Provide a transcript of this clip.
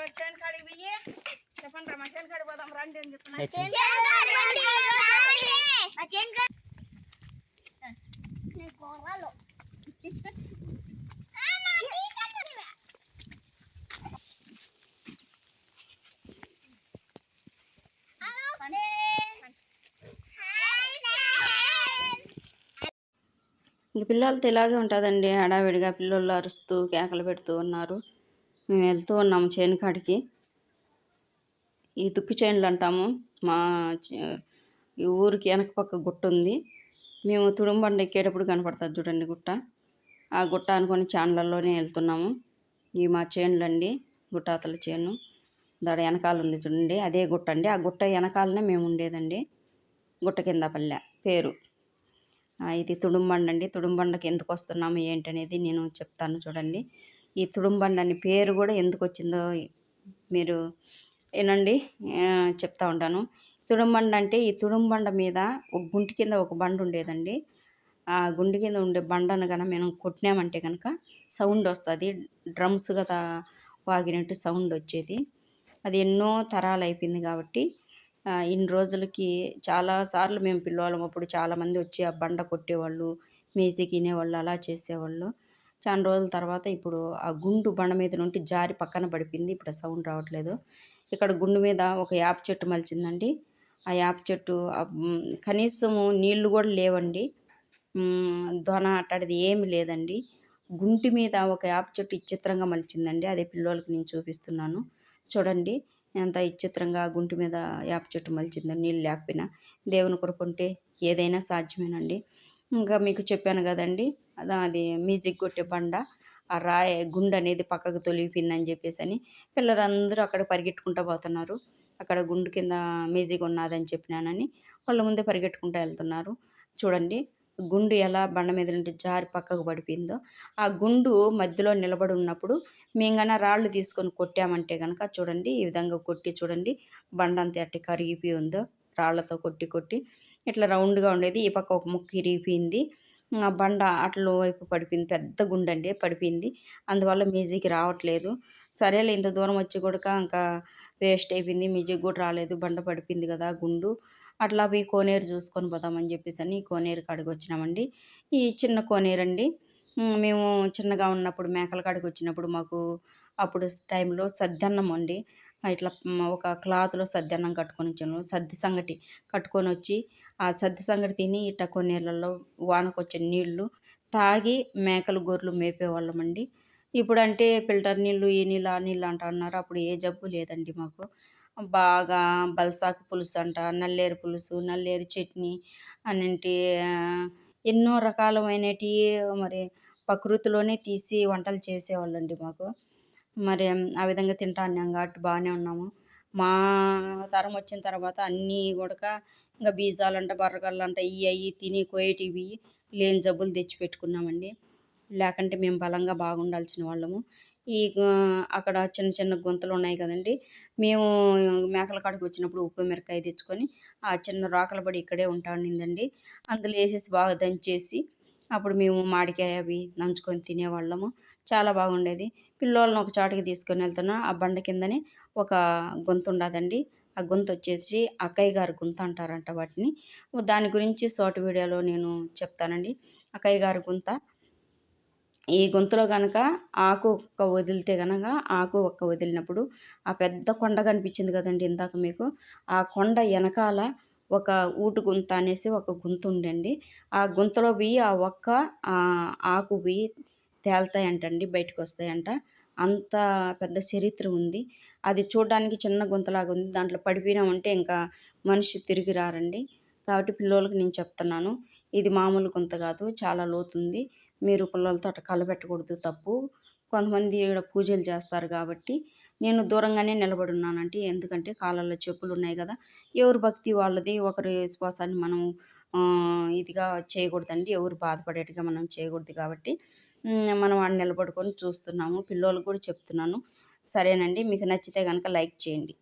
ఈరోజు చేను కాడికి పోయి చెప్పండి రా మా చేను కాడికి పోదాం రండి అని చెప్తున్నా ఇంక పిల్లలతో ఇలాగే ఉంటుందండి హడావిడిగా పిల్లలు అరుస్తూ కేకలు పెడుతూ ఉన్నారు. మేము వెళ్తూ ఉన్నాము చేను కాడికి. ఈ దుక్కి చేనులు అంటాము. మా చే- ఈ ఊరికి వెనక పక్క గుట్ట ఉంది. మేము తుడుంబండ ఎక్కేటప్పుడు కనపడుతుంది చూడండి గుట్ట. ఆ గుట్ట అనుకొని చేనులలోనే వెళ్తున్నాము. ఈ మా చేనులు అండి గుట్టాతల చేను. దాడ వెనకాల ఉంది చూడండి అదే గుట్ట అండి. ఆ గుట్ట వెనకాలనే మేము ఉండేదండి. గుట్ట కింద పల్లె పేరు. ఇది తుడుంబండ అండి తుడుంబండకి ఎందుకు వస్తున్నాము ఏంటనేది నేను చెప్తాను చూడండి. ఈ తుడుంబండి అనే పేరు కూడా ఎందుకు వచ్చిందో మీరు ఏనండి చెప్తా ఉంటాను. తుడుంబండ అంటే ఈ తుడుంబండ మీద ఒక గుంటి కింద ఒక బండ ఉండేదండి. ఆ గుండి కింద ఉండే బండను కనుక మేము కొట్టినామంటే కనుక సౌండ్ వస్తుంది. డ్రమ్స్ గత వాగినట్టు సౌండ్ వచ్చేది. అది ఎన్నో తరాలు అయిపోయింది కాబట్టి ఇన్ని రోజులకి చాలా సార్లు మేము పిల్లవాళ్ళం అప్పుడు చాలామంది వచ్చి ఆ బండ కొట్టేవాళ్ళు మ్యూజిక్ వినేవాళ్ళు అలా చేసేవాళ్ళు. చాలా రోజుల తర్వాత ఇప్పుడు ఆ గుండు బండ మీద నుండి జారి పక్కన పడిపోయింది. ఇప్పుడు సౌండ్ రావట్లేదు. ఇక్కడ గుండు మీద ఒక యాప చెట్టు మలిచిందండి. ఆ యాప చెట్టు కనీసము నీళ్ళు కూడా లేవండి. దొన అట్టడిది ఏమి లేదండి. గుంటి మీద ఒక యాప చెట్టు ఇచ్చిత్రంగా మలిచిందండి. అదే పిల్లలకి నేను చూపిస్తున్నాను. చూడండి ఎంత ఇచ్చిత్రంగా గుంటి మీద యాప చెట్టు మలిచిందో నీళ్ళు లేకపోయినా. దేవుని కొడుకుంటే ఏదైనా సాధ్యమేనండి. ఇంకా మీకు చెప్పాను కదండి అది మ్యూజిక్ కొట్టే బండ ఆ రాయి గుండె అనేది పక్కకు తొలిగిపోయిందని చెప్పేసి అని పిల్లలందరూ అక్కడ పరిగెట్టుకుంటూ పోతున్నారు. అక్కడ గుండు కింద మ్యూజిక్ ఉన్నదని చెప్పినానని వాళ్ళ ముందే పరిగెట్టుకుంటూ వెళ్తున్నారు. చూడండి గుండు ఎలా బండ మీద నుండి జారి పక్కకు పడిపోయిందో ఆ గుండు మధ్యలో నిలబడి ఉన్నప్పుడు మేము కన్నా రాళ్ళు తీసుకొని కొట్టామంటే కనుక చూడండి ఈ విధంగా కొట్టి చూడండి బండ అంత అట్టి కరిగిపోయి ఉందో రాళ్ళతో కొట్టి కొట్టి ఇట్లా రౌండ్గా ఉండేది. ఈ పక్క ఒక ముక్క ఇరిగిపోయింది. ఆ బండ అట్ల వైపు పడిపోయింది. పెద్ద గుండె అండి పడిపోయింది. అందువల్ల మ్యూజిక్ రావట్లేదు. సరేలే ఇంత దూరం వచ్చి కూడా ఇంకా వేస్ట్ అయిపోయింది. మ్యూజిక్ కూడా రాలేదు. బండ పడిపోయింది కదా గుండు. అట్లా పోయి కోనేరు చూసుకొని పోదామని చెప్పేసి అని ఈ కోనేరు కాడికి వచ్చినామండి. ఈ చిన్న కోనేరు అండి మేము చిన్నగా ఉన్నప్పుడు మేకల కాడికి వచ్చినప్పుడు మాకు అప్పుడు టైంలో సద్దన్నం అండి ఇట్లా ఒక క్లాత్లో సద్దన్నం కట్టుకొని వచ్చాను సద్ది సంగటి కట్టుకొని వచ్చి ఆ సద్ది సంగటి తిని ఇట్ట కొన్నేళ్ళల్లో వానకొచ్చే నీళ్ళు తాగి మేకలు గొర్రెలు మేపేవాళ్ళమండి ఇప్పుడంటే ఫిల్టర్ నీళ్ళు ఈ నీళ్ళు ఆ నీళ్ళు అంట అన్నారు. అప్పుడు ఏ జబ్బు లేదండి మాకు. బాగా బల్సాకు పులుసు అంట నల్లేరు పులుసు నల్లేరు చట్నీ అన్నింటి ఎన్నో రకాలమైనటి మరి ప్రకృతిలోనే తీసి వంటలు చేసేవాళ్ళండి మాకు. మరి ఆ విధంగా తింటా ఉన్నాం కాబట్టి బాగానే ఉన్నాము. మా తరం వచ్చిన తర్వాత అన్నీ కూడా ఇంకా బీజాలు అంట బీజాలంట అంట ఇవి అవి తిని కోయేటివి లేని జబ్బులు తెచ్చి పెట్టుకున్నామండి. లేకంటే మేము బలంగా బాగుండాల్సిన వాళ్ళము. ఈ అక్కడ చిన్న చిన్న గుంతలు ఉన్నాయి కదండి. మేము మేకల కాడికి వచ్చినప్పుడు ఉప్పు మిరకాయ తెచ్చుకొని ఆ చిన్న రాకల పడి ఇక్కడే ఉంటా ఉండిందండి అందులో వేసేసి బాగా దంచేసి అప్పుడు మేము మాడికాయ అవి నంచుకొని తినేవాళ్ళము. చాలా బాగుండేది. పిల్లోళ్ళని ఒక చాటుకి తీసుకొని వెళ్తున్నా ఆ బండ కిందనే ఒక గొంతు ఉండదండి. ఆ గొంతు వచ్చేసి అక్కయ్య గారి గుంత అంటారంట వాటిని. దాని గురించి షార్ట్ వీడియోలో నేను చెప్తానండి. అక్కయ్య గారి గుంత. ఈ గొంతులో కనుక ఆకు ఒక్క వదిలితే కనుక ఆకు ఒక్క వదిలినప్పుడు ఆ పెద్ద కొండ కనిపించింది కదండి ఇందాక మీకు. ఆ కొండ వెనకాల ఒక ఊటు గుంత అనేసి ఒక గుంత ఉండండి. ఆ గుంతలో పోయి ఆ ఒక్క ఆ ఆకు పోయి తేలుతాయంటండి బయటకు వస్తాయంట అంత పెద్ద చరిత్ర ఉంది. అది చూడడానికి చిన్న గుంతలాగా ఉంది. దాంట్లో పడిపోయినామంటే ఇంకా మనిషి తిరిగి రారండి. కాబట్టి పిల్లలకి నేను చెప్తున్నాను ఇది మామూలు గుంత కాదు చాలా లోతుంది. మీరు పిల్లలతో అట్లా కలపెట్టకూడదు తప్పు. కొంతమంది ఇక్కడ పూజలు చేస్తారు కాబట్టి నేను దూరంగానే నిలబడున్నానంటే ఎందుకంటే కాళ్ళల్లో చెప్పులు ఉన్నాయి కదా. ఎవరు భక్తి వాళ్ళది? ఒకరి విశ్వాసాన్ని మనం ఇదిగా చేయకూడదండి. ఎవరు బాధపడేట్టుగా మనం చేయకూడదు కాబట్టి మనం వాడిని నిలబడుకొని చూస్తున్నాము. పిల్లలకు కూడా చెప్తున్నాను. సరేనండి. మీకు నచ్చితే కనుక లైక్ చేయండి.